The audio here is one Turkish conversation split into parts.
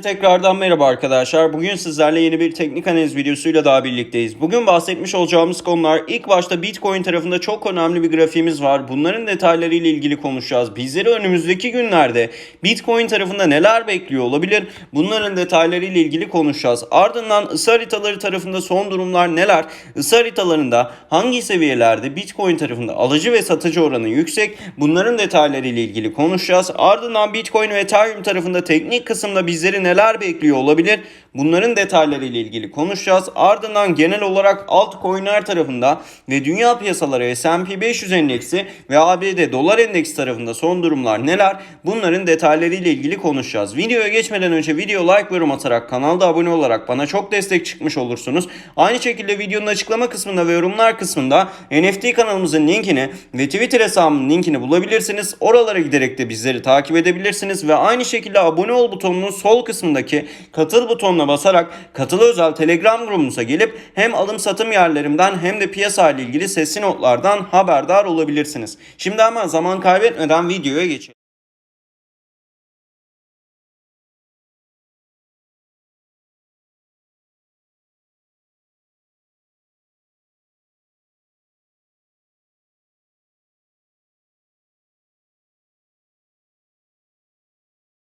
Tekrardan merhaba arkadaşlar. Bugün sizlerle yeni bir teknik analiz videosuyla daha birlikteyiz. Bugün bahsetmiş olacağımız konular ilk başta Bitcoin tarafında çok önemli bir grafiğimiz var. Bunların detaylarıyla ilgili konuşacağız. Bizleri önümüzdeki günlerde Bitcoin tarafında neler bekliyor olabilir? Bunların detaylarıyla ilgili konuşacağız. Ardından ısı haritaları tarafında son durumlar neler? Isı haritalarında hangi seviyelerde Bitcoin tarafında alıcı ve satıcı oranı yüksek? Bunların detaylarıyla ilgili konuşacağız. Ardından Bitcoin ve Ethereum tarafında teknik kısımda neler bekliyor olabilir? Bunların detayları ile ilgili konuşacağız. Ardından genel olarak altcoin'ler tarafında ve dünya piyasaları S&P 500 endeksi ve ABD dolar endeksi tarafında son durumlar neler? Bunların detayları ile ilgili konuşacağız. Videoya geçmeden önce video like ve yorum atarak kanalda abone olarak bana çok destek çıkmış olursunuz. Aynı şekilde videonun açıklama kısmında ve yorumlar kısmında NFT kanalımızın linkini ve Twitter hesabımın linkini bulabilirsiniz. Oralara giderek de bizleri takip edebilirsiniz ve aynı şekilde abone ol butonunun sol kısmındaki katıl butonuna basarak katıl özel Telegram grubumuza gelip hem alım satım yerlerimden hem de piyasa ile ilgili sesli notlardan haberdar olabilirsiniz. Şimdi hemen zaman kaybetmeden videoya geçelim.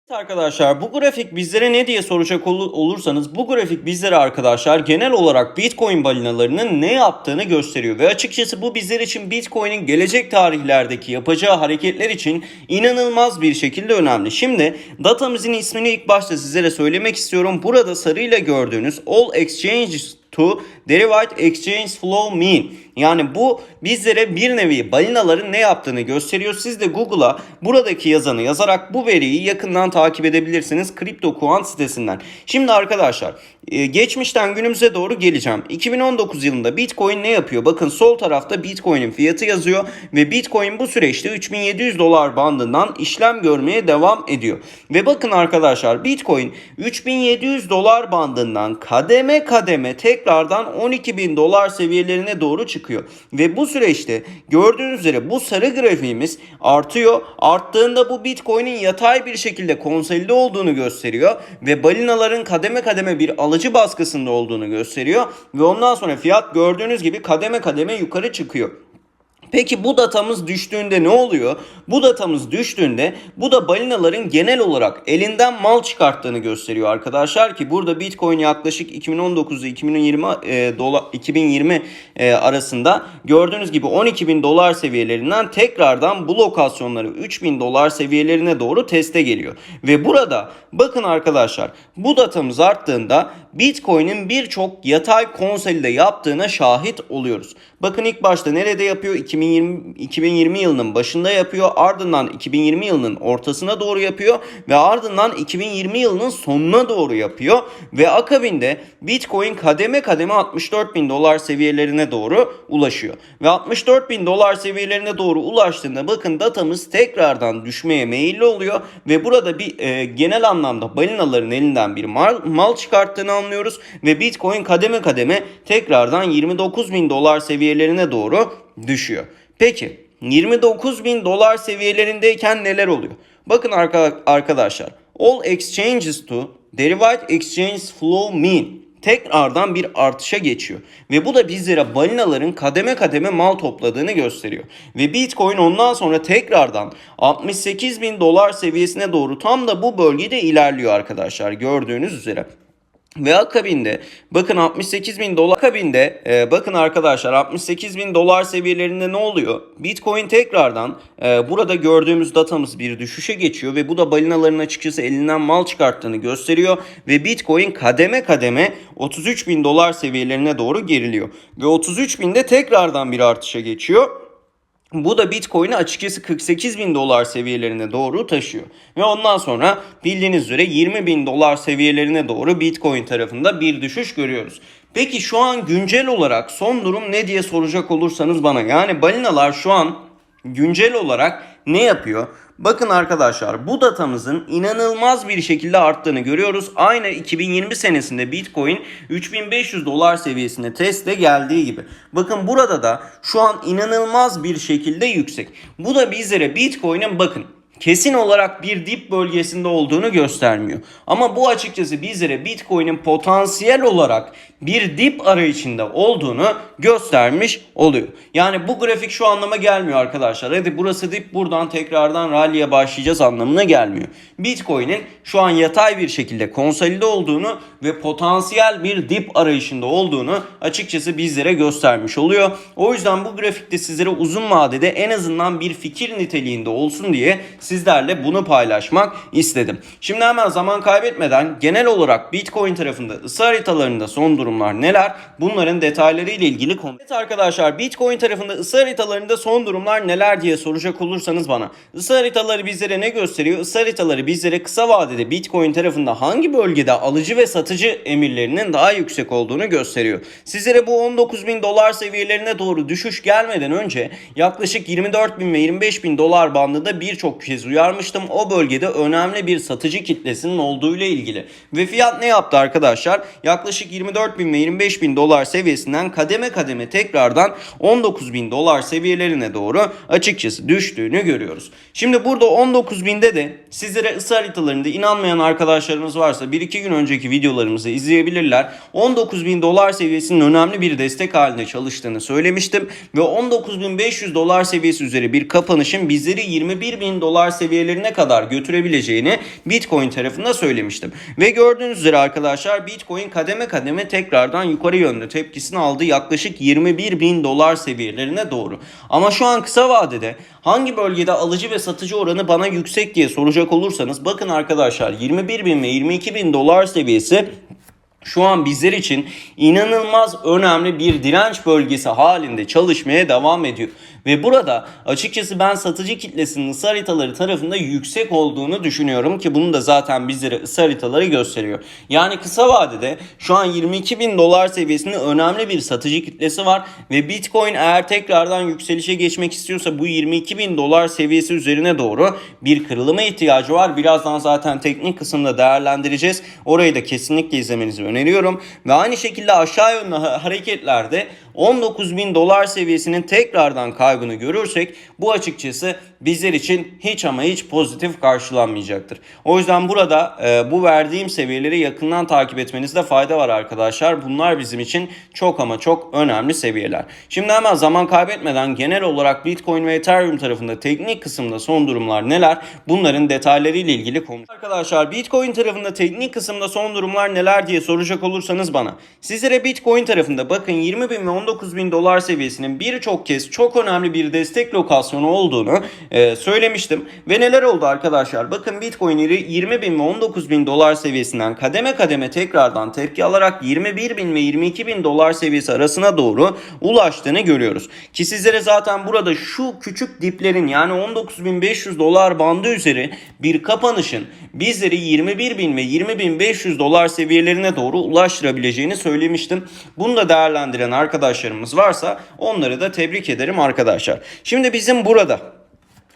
Arkadaşlar bu grafik bizlere ne diye soracak ol- olursanız bu grafik bizlere arkadaşlar genel olarak Bitcoin balinalarının ne yaptığını gösteriyor ve açıkçası bu bizler için Bitcoin'in gelecek tarihlerdeki yapacağı hareketler için inanılmaz bir şekilde önemli. Şimdi datamızın ismini ilk başta sizlere söylemek istiyorum. Burada sarıyla gördüğünüz All Exchanges to Derived Exchange Flow Mean. Yani bu bizlere bir nevi balinaların ne yaptığını gösteriyor. Siz de Google'a buradaki yazanı yazarak bu veriyi yakından takip edebilirsiniz CryptoQuant sitesinden. Şimdi arkadaşlar e, geçmişten günümüze doğru geleceğim. 2019 yılında Bitcoin ne yapıyor? Bakın sol tarafta Bitcoin'in fiyatı yazıyor ve Bitcoin bu süreçte 3700 dolar bandından işlem görmeye devam ediyor. Ve bakın arkadaşlar Bitcoin 3700 dolar bandından kademe kademe tekrardan 12.000 dolar seviyelerine doğru çıkıyor. Ve bu süreçte gördüğünüz üzere bu sarı grafiğimiz artıyor. Arttığında bu Bitcoin'in yatay bir şekilde konsolide olduğunu gösteriyor ve balinaların kademe kademe bir alıcı baskısında olduğunu gösteriyor ve ondan sonra fiyat gördüğünüz gibi kademe kademe yukarı çıkıyor. Peki bu datamız düştüğünde ne oluyor? Bu datamız düştüğünde bu da balinaların genel olarak elinden mal çıkarttığını gösteriyor arkadaşlar ki burada Bitcoin yaklaşık 2019 ile 2020 e, dolar 2020 e, arasında gördüğünüz gibi 12 bin dolar seviyelerinden tekrardan bu lokasyonları 3 bin dolar seviyelerine doğru teste geliyor. Ve burada bakın arkadaşlar bu datamız arttığında Bitcoin'in birçok yatay konsolide yaptığına şahit oluyoruz. Bakın ilk başta nerede yapıyor? 2020, 2020 yılının başında yapıyor. Ardından 2020 yılının ortasına doğru yapıyor. Ve ardından 2020 yılının sonuna doğru yapıyor. Ve akabinde Bitcoin kademe kademe 64 bin dolar seviyelerine doğru ulaşıyor. Ve 64 bin dolar seviyelerine doğru ulaştığında bakın datamız tekrardan düşmeye meyilli oluyor. Ve burada bir e, genel anlamda balinaların elinden bir mal, mal çıkarttığını anlıyoruz. Ve Bitcoin kademe kademe tekrardan 29 bin dolar seviyelerine doğru düşüyor. Peki 29 bin dolar seviyelerindeyken neler oluyor? Bakın arka, arkadaşlar. All exchanges to derived exchange flow mean tekrardan bir artışa geçiyor. Ve bu da bizlere balinaların kademe kademe mal topladığını gösteriyor. Ve Bitcoin ondan sonra tekrardan 68 bin dolar seviyesine doğru tam da bu bölgede ilerliyor arkadaşlar gördüğünüz üzere. Ve akabinde bakın 68 bin dolar akabinde e, bakın arkadaşlar 68 bin dolar seviyelerinde ne oluyor? Bitcoin tekrardan e, burada gördüğümüz datamız bir düşüşe geçiyor ve bu da balinaların açıkçası elinden mal çıkarttığını gösteriyor. Ve Bitcoin kademe kademe 33 bin dolar seviyelerine doğru geriliyor. Ve 33 binde tekrardan bir artışa geçiyor. Bu da Bitcoin'i açıkçası 48 bin dolar seviyelerine doğru taşıyor. Ve ondan sonra bildiğiniz üzere 20 bin dolar seviyelerine doğru Bitcoin tarafında bir düşüş görüyoruz. Peki şu an güncel olarak son durum ne diye soracak olursanız bana. Yani balinalar şu an güncel olarak ne yapıyor? Bakın arkadaşlar bu datamızın inanılmaz bir şekilde arttığını görüyoruz. Aynı 2020 senesinde Bitcoin 3500 dolar seviyesine teste geldiği gibi. Bakın burada da şu an inanılmaz bir şekilde yüksek. Bu da bizlere Bitcoin'in bakın kesin olarak bir dip bölgesinde olduğunu göstermiyor. Ama bu açıkçası bizlere Bitcoin'in potansiyel olarak bir dip arayışında olduğunu göstermiş oluyor. Yani bu grafik şu anlama gelmiyor arkadaşlar. Hadi burası dip buradan tekrardan rally'e başlayacağız anlamına gelmiyor. Bitcoin'in şu an yatay bir şekilde konsolide olduğunu ve potansiyel bir dip arayışında olduğunu açıkçası bizlere göstermiş oluyor. O yüzden bu grafikte sizlere uzun vadede en azından bir fikir niteliğinde olsun diye sizlerle bunu paylaşmak istedim. Şimdi hemen zaman kaybetmeden genel olarak Bitcoin tarafında ısı haritalarında son durumlar neler? Bunların detayları ile ilgili konu. Evet arkadaşlar Bitcoin tarafında ısı haritalarında son durumlar neler diye soracak olursanız bana. Isı haritaları bizlere ne gösteriyor? Isı haritaları bizlere kısa vadede Bitcoin tarafında hangi bölgede alıcı ve satıcı emirlerinin daha yüksek olduğunu gösteriyor. Sizlere bu 19 bin dolar seviyelerine doğru düşüş gelmeden önce yaklaşık 24 bin ve 25 bin dolar bandında birçok kez uyarmıştım. O bölgede önemli bir satıcı kitlesinin olduğu ile ilgili. Ve fiyat ne yaptı arkadaşlar? Yaklaşık 24 bin ve 25 bin dolar seviyesinden kademe kademe tekrardan 19 bin dolar seviyelerine doğru açıkçası düştüğünü görüyoruz. Şimdi burada 19 binde de sizlere ısı haritalarında inanmayan arkadaşlarımız varsa 1-2 gün önceki videolarımızı izleyebilirler. 19 bin dolar seviyesinin önemli bir destek halinde çalıştığını söylemiştim. Ve 19.500 dolar seviyesi üzeri bir kapanışın bizleri 21 bin dolar seviyelerine kadar götürebileceğini Bitcoin tarafında söylemiştim. Ve gördüğünüz üzere arkadaşlar Bitcoin kademe kademe tekrardan yukarı yönlü tepkisini aldı yaklaşık 21 bin dolar seviyelerine doğru. Ama şu an kısa vadede hangi bölgede alıcı ve satıcı oranı bana yüksek diye soracak olursanız bakın arkadaşlar 21 bin ve 22 bin dolar seviyesi şu an bizler için inanılmaz önemli bir direnç bölgesi halinde çalışmaya devam ediyor. Ve burada açıkçası ben satıcı kitlesinin ısı haritaları tarafında yüksek olduğunu düşünüyorum ki bunu da zaten bizlere ısı haritaları gösteriyor. Yani kısa vadede şu an 22 bin dolar seviyesinde önemli bir satıcı kitlesi var ve Bitcoin eğer tekrardan yükselişe geçmek istiyorsa bu 22 bin dolar seviyesi üzerine doğru bir kırılıma ihtiyacı var. Birazdan zaten teknik kısımda değerlendireceğiz. Orayı da kesinlikle izlemenizi öneriyorum. Ve aynı şekilde aşağı yönlü hareketlerde 19 bin dolar seviyesinin tekrardan kaybını görürsek bu açıkçası bizler için hiç ama hiç pozitif karşılanmayacaktır. O yüzden burada e, bu verdiğim seviyeleri yakından takip etmenizde fayda var arkadaşlar. Bunlar bizim için çok ama çok önemli seviyeler. Şimdi hemen zaman kaybetmeden genel olarak Bitcoin ve Ethereum tarafında teknik kısımda son durumlar neler? Bunların detayları ile ilgili konu. Arkadaşlar Bitcoin tarafında teknik kısımda son durumlar neler diye soracak olursanız bana. Sizlere Bitcoin tarafında bakın 20 bin ve 19 bin dolar seviyesinin birçok kez çok önemli bir destek lokasyonu olduğunu e, söylemiştim. Ve neler oldu arkadaşlar? Bakın Bitcoin 20 bin ve 19 bin dolar seviyesinden kademe kademe tekrardan tepki alarak 21 bin ve 22 bin dolar seviyesi arasına doğru ulaştığını görüyoruz. Ki sizlere zaten burada şu küçük diplerin yani 19.500 dolar bandı üzeri bir kapanışın bizleri 21 bin ve 20.500 dolar seviyelerine doğru ulaştırabileceğini söylemiştim. Bunu da değerlendiren arkadaşlarımız varsa onları da tebrik ederim arkadaşlar. Şimdi bizim burada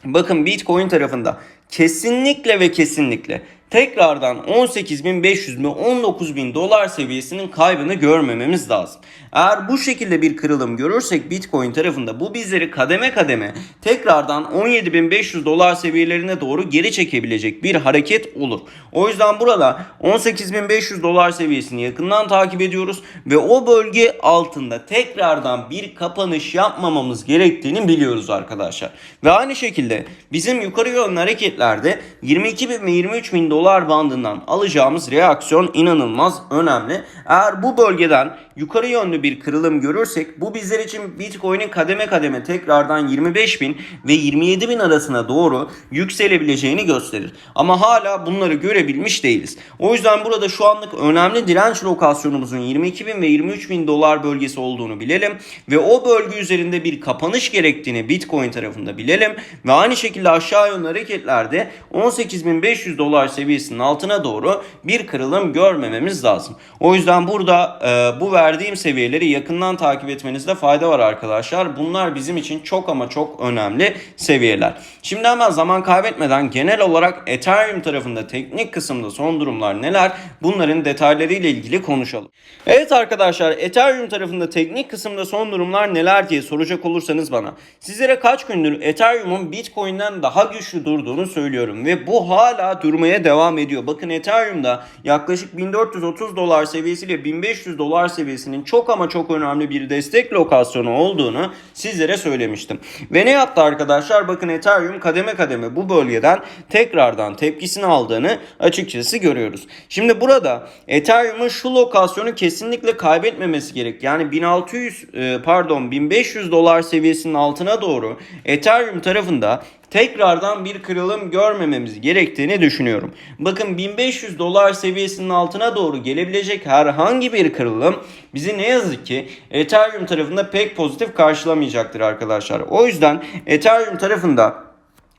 bakın Bitcoin tarafında kesinlikle ve kesinlikle tekrardan 18.500 mi 19.000 dolar seviyesinin kaybını görmememiz lazım. Eğer bu şekilde bir kırılım görürsek Bitcoin tarafında bu bizleri kademe kademe tekrardan 17.500 dolar seviyelerine doğru geri çekebilecek bir hareket olur. O yüzden burada 18.500 dolar seviyesini yakından takip ediyoruz ve o bölge altında tekrardan bir kapanış yapmamamız gerektiğini biliyoruz arkadaşlar. Ve aynı şekilde bizim yukarı yönlü hareketlerde 22.000 ve 23.000 dolar bandından alacağımız reaksiyon inanılmaz önemli. Eğer bu bölgeden yukarı yönlü bir kırılım görürsek bu bizler için Bitcoin'in kademe kademe tekrardan 25 bin ve 27 bin arasına doğru yükselebileceğini gösterir. Ama hala bunları görebilmiş değiliz. O yüzden burada şu anlık önemli direnç lokasyonumuzun 22 bin ve 23 bin dolar bölgesi olduğunu bilelim. Ve o bölge üzerinde bir kapanış gerektiğini Bitcoin tarafında bilelim. Ve aynı şekilde aşağı yönlü hareketlerde 18.500 dolar seviyesi seviyesinin altına doğru bir kırılım görmememiz lazım. O yüzden burada e, bu verdiğim seviyeleri yakından takip etmenizde fayda var arkadaşlar. Bunlar bizim için çok ama çok önemli seviyeler. Şimdi hemen zaman kaybetmeden genel olarak Ethereum tarafında teknik kısımda son durumlar neler? Bunların detaylarıyla ilgili konuşalım. Evet arkadaşlar Ethereum tarafında teknik kısımda son durumlar neler diye soracak olursanız bana. Sizlere kaç gündür Ethereum'un Bitcoin'den daha güçlü durduğunu söylüyorum ve bu hala durmaya devam ediyor. Bakın Ethereum'da yaklaşık 1430 dolar seviyesiyle 1500 dolar seviyesinin çok ama çok önemli bir destek lokasyonu olduğunu sizlere söylemiştim. Ve ne yaptı arkadaşlar? Bakın Ethereum kademe kademe bu bölgeden tekrardan tepkisini aldığını açıkçası görüyoruz. Şimdi burada Ethereum'un şu lokasyonu kesinlikle kaybetmemesi gerek. Yani 1600 e, pardon 1500 dolar seviyesinin altına doğru Ethereum tarafında tekrardan bir kırılım görmememiz gerektiğini düşünüyorum. Bakın 1500 dolar seviyesinin altına doğru gelebilecek herhangi bir kırılım bizi ne yazık ki Ethereum tarafında pek pozitif karşılamayacaktır arkadaşlar. O yüzden Ethereum tarafında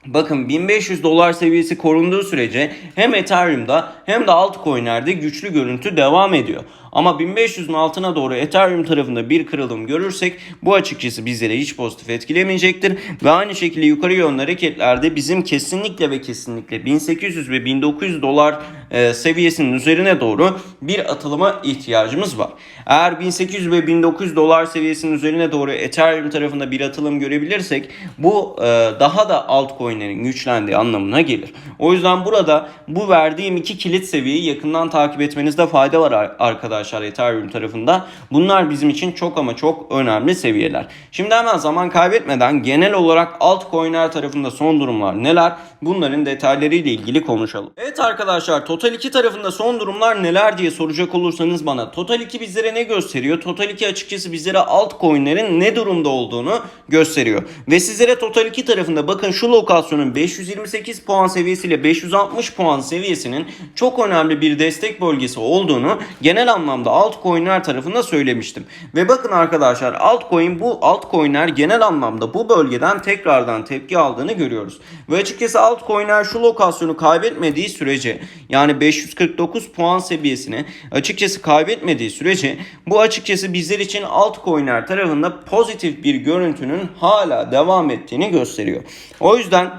Bakın 1500 dolar seviyesi korunduğu sürece hem Ethereum'da hem de altcoin'lerde güçlü görüntü devam ediyor. Ama 1500'ün altına doğru Ethereum tarafında bir kırılım görürsek bu açıkçası bizlere hiç pozitif etkilemeyecektir. Ve aynı şekilde yukarı yönlü hareketlerde bizim kesinlikle ve kesinlikle 1800 ve 1900 dolar e, seviyesinin üzerine doğru bir atılıma ihtiyacımız var. Eğer 1800 ve 1900 dolar seviyesinin üzerine doğru Ethereum tarafında bir atılım görebilirsek bu e, daha da altcoin'lerin güçlendiği anlamına gelir. O yüzden burada bu verdiğim iki kilit seviyeyi yakından takip etmenizde fayda var arkadaşlar Ethereum tarafında. Bunlar bizim için çok ama çok önemli seviyeler. Şimdi hemen zaman kaybetmeden genel olarak altcoin'ler tarafında son durumlar neler? Bunların detaylarıyla ilgili konuşalım. Evet arkadaşlar Total 2 tarafında son durumlar neler diye soracak olursanız bana. Total 2 bizlere ne gösteriyor? Total 2 açıkçası bizlere altcoin'lerin ne durumda olduğunu gösteriyor. Ve sizlere Total 2 tarafında bakın şu lokasyonun 528 puan seviyesiyle 560 puan seviyesinin çok önemli bir destek bölgesi olduğunu genel anlamda altcoin'ler tarafında söylemiştim. Ve bakın arkadaşlar altcoin bu altcoin'ler genel anlamda bu bölgeden tekrardan tepki aldığını görüyoruz. Ve açıkçası altcoin'ler şu lokasyonu kaybetmediği sürece yani 549 puan seviyesini açıkçası kaybetmediği sürece bu açıkçası bizler için altcoin'ler tarafında pozitif bir görüntünün hala devam ettiğini gösteriyor. O yüzden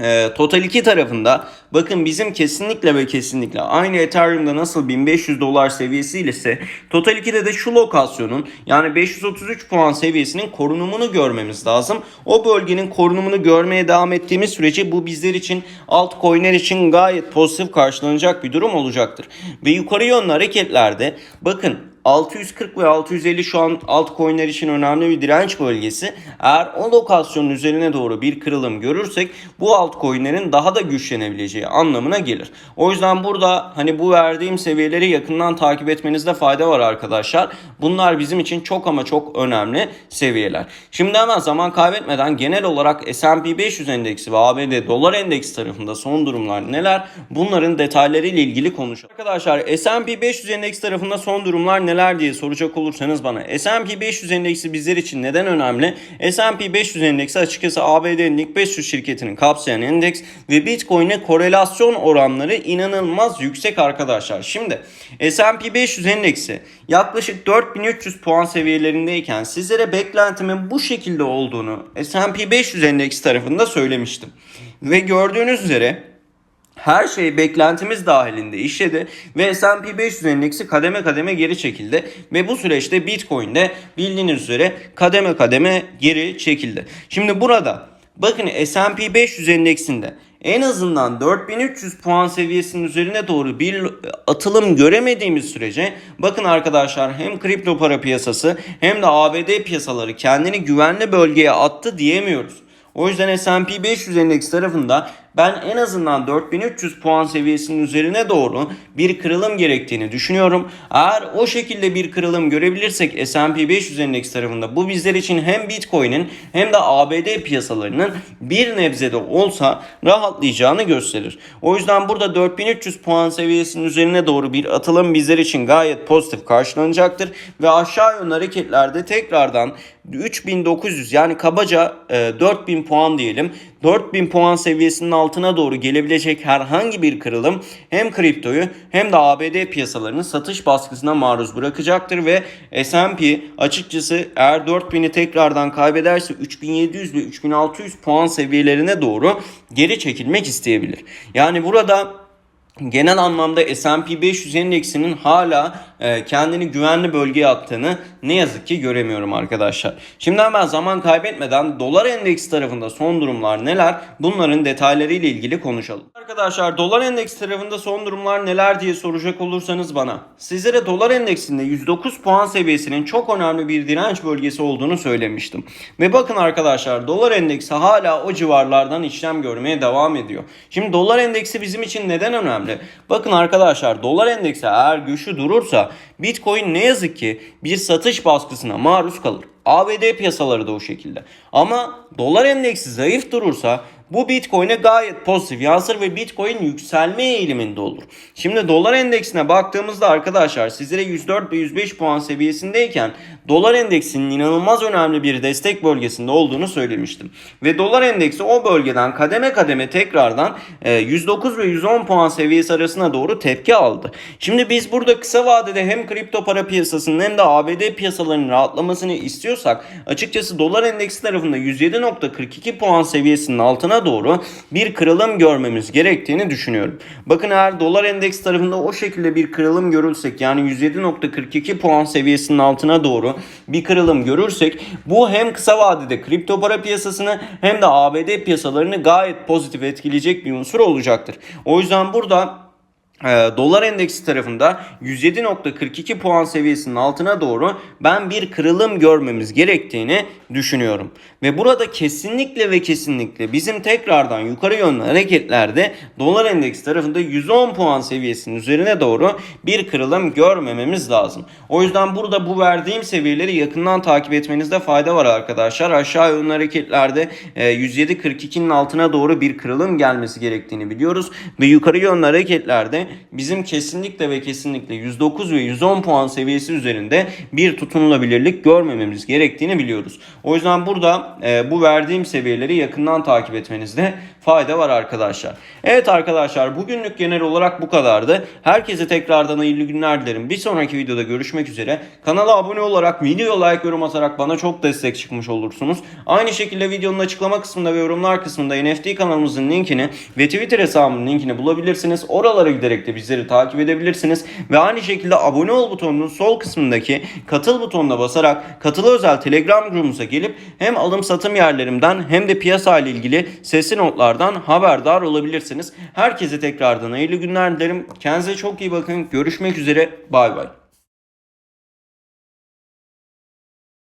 e, Total 2 tarafında bakın bizim kesinlikle ve kesinlikle aynı Ethereum'da nasıl 1500 dolar seviyesiyle ise Total 2'de de şu lokasyonun yani 533 puan seviyesinin korunumunu görmemiz lazım. O bölgenin korunumunu görmeye devam ettiğimiz sürece bu bizler için altcoin'ler için gayet pozitif karşılanacak bir durum olacaktır. Ve yukarı yönlü hareketlerde bakın 640 ve 650 şu an altcoin'ler için önemli bir direnç bölgesi. Eğer o lokasyonun üzerine doğru bir kırılım görürsek bu altcoin'lerin daha da güçlenebileceği anlamına gelir. O yüzden burada hani bu verdiğim seviyeleri yakından takip etmenizde fayda var arkadaşlar. Bunlar bizim için çok ama çok önemli seviyeler. Şimdi hemen zaman kaybetmeden genel olarak S&P 500 endeksi ve ABD dolar endeksi tarafında son durumlar neler? Bunların detaylarıyla ilgili konuşalım. Arkadaşlar S&P 500 endeksi tarafında son durumlar neler diye soracak olursanız bana. S&P 500 endeksi bizler için neden önemli? S&P 500 endeksi açıkçası ABD'nin ilk 500 şirketinin kapsayan endeks ve Bitcoin'e korelasyon oranları inanılmaz yüksek arkadaşlar. Şimdi S&P 500 endeksi yaklaşık 4300 puan seviyelerindeyken sizlere beklentimin bu şekilde olduğunu S&P 500 endeksi tarafında söylemiştim. Ve gördüğünüz üzere her şey beklentimiz dahilinde işledi ve S&P 500 endeksi kademe kademe geri çekildi ve bu süreçte Bitcoin de bildiğiniz üzere kademe kademe geri çekildi. Şimdi burada bakın S&P 500 endeksinde en azından 4300 puan seviyesinin üzerine doğru bir atılım göremediğimiz sürece bakın arkadaşlar hem kripto para piyasası hem de ABD piyasaları kendini güvenli bölgeye attı diyemiyoruz. O yüzden S&P 500 endeks tarafında ben en azından 4300 puan seviyesinin üzerine doğru bir kırılım gerektiğini düşünüyorum. Eğer o şekilde bir kırılım görebilirsek S&P 500 endeks tarafında bu bizler için hem Bitcoin'in hem de ABD piyasalarının bir nebzede olsa rahatlayacağını gösterir. O yüzden burada 4300 puan seviyesinin üzerine doğru bir atılım bizler için gayet pozitif karşılanacaktır. Ve aşağı yönlü hareketlerde tekrardan 3900 yani kabaca e, 4000 puan diyelim. 4000 puan seviyesinin altına doğru gelebilecek herhangi bir kırılım hem kriptoyu hem de ABD piyasalarını satış baskısına maruz bırakacaktır ve S&P açıkçası eğer 4000'i tekrardan kaybederse 3700 ve 3600 puan seviyelerine doğru geri çekilmek isteyebilir. Yani burada genel anlamda S&P 500 endeksinin hala e, kendini güvenli bölgeye attığını ne yazık ki göremiyorum arkadaşlar. Şimdi hemen zaman kaybetmeden dolar endeksi tarafında son durumlar neler? Bunların detayları ile ilgili konuşalım. Arkadaşlar dolar endeksi tarafında son durumlar neler diye soracak olursanız bana. Sizlere dolar endeksinde 109 puan seviyesinin çok önemli bir direnç bölgesi olduğunu söylemiştim. Ve bakın arkadaşlar dolar endeksi hala o civarlardan işlem görmeye devam ediyor. Şimdi dolar endeksi bizim için neden önemli? Bakın arkadaşlar dolar endeksi eğer güçlü durursa Bitcoin ne yazık ki bir satış baskısına maruz kalır. ABD piyasaları da o şekilde. Ama dolar endeksi zayıf durursa bu Bitcoin'e gayet pozitif yansır ve Bitcoin yükselme eğiliminde olur. Şimdi dolar endeksine baktığımızda arkadaşlar sizlere 104 ve 105 puan seviyesindeyken dolar endeksinin inanılmaz önemli bir destek bölgesinde olduğunu söylemiştim. Ve dolar endeksi o bölgeden kademe kademe tekrardan 109 ve 110 puan seviyesi arasına doğru tepki aldı. Şimdi biz burada kısa vadede hem kripto para piyasasının hem de ABD piyasalarının rahatlamasını istiyorsak açıkçası dolar endeksi tarafında 107.42 puan seviyesinin altına doğru bir kırılım görmemiz gerektiğini düşünüyorum. Bakın eğer dolar endeks tarafında o şekilde bir kırılım görürsek yani 107.42 puan seviyesinin altına doğru bir kırılım görürsek bu hem kısa vadede kripto para piyasasını hem de ABD piyasalarını gayet pozitif etkileyecek bir unsur olacaktır. O yüzden burada dolar endeksi tarafında 107.42 puan seviyesinin altına doğru ben bir kırılım görmemiz gerektiğini düşünüyorum. Ve burada kesinlikle ve kesinlikle bizim tekrardan yukarı yönlü hareketlerde dolar endeksi tarafında 110 puan seviyesinin üzerine doğru bir kırılım görmememiz lazım. O yüzden burada bu verdiğim seviyeleri yakından takip etmenizde fayda var arkadaşlar. Aşağı yönlü hareketlerde e, 107.42'nin altına doğru bir kırılım gelmesi gerektiğini biliyoruz. Ve yukarı yönlü hareketlerde bizim kesinlikle ve kesinlikle 109 ve 110 puan seviyesi üzerinde bir tutunulabilirlik görmememiz gerektiğini biliyoruz. O yüzden burada e, bu verdiğim seviyeleri yakından takip etmenizde fayda var arkadaşlar. Evet arkadaşlar bugünlük genel olarak bu kadardı. Herkese tekrardan hayırlı günler dilerim. Bir sonraki videoda görüşmek üzere. Kanala abone olarak, video like, yorum atarak bana çok destek çıkmış olursunuz. Aynı şekilde videonun açıklama kısmında ve yorumlar kısmında NFT kanalımızın linkini ve Twitter hesabımın linkini bulabilirsiniz. Oralara giderek de bizleri takip edebilirsiniz. Ve aynı şekilde abone ol butonunun sol kısmındaki katıl butonuna basarak katılı özel Telegram grubumuza gelip hem alım satım yerlerimden hem de piyasa ile ilgili sesli notlardan haberdar olabilirsiniz. Herkese tekrardan hayırlı günler dilerim. Kendinize çok iyi bakın. Görüşmek üzere. Bay bay.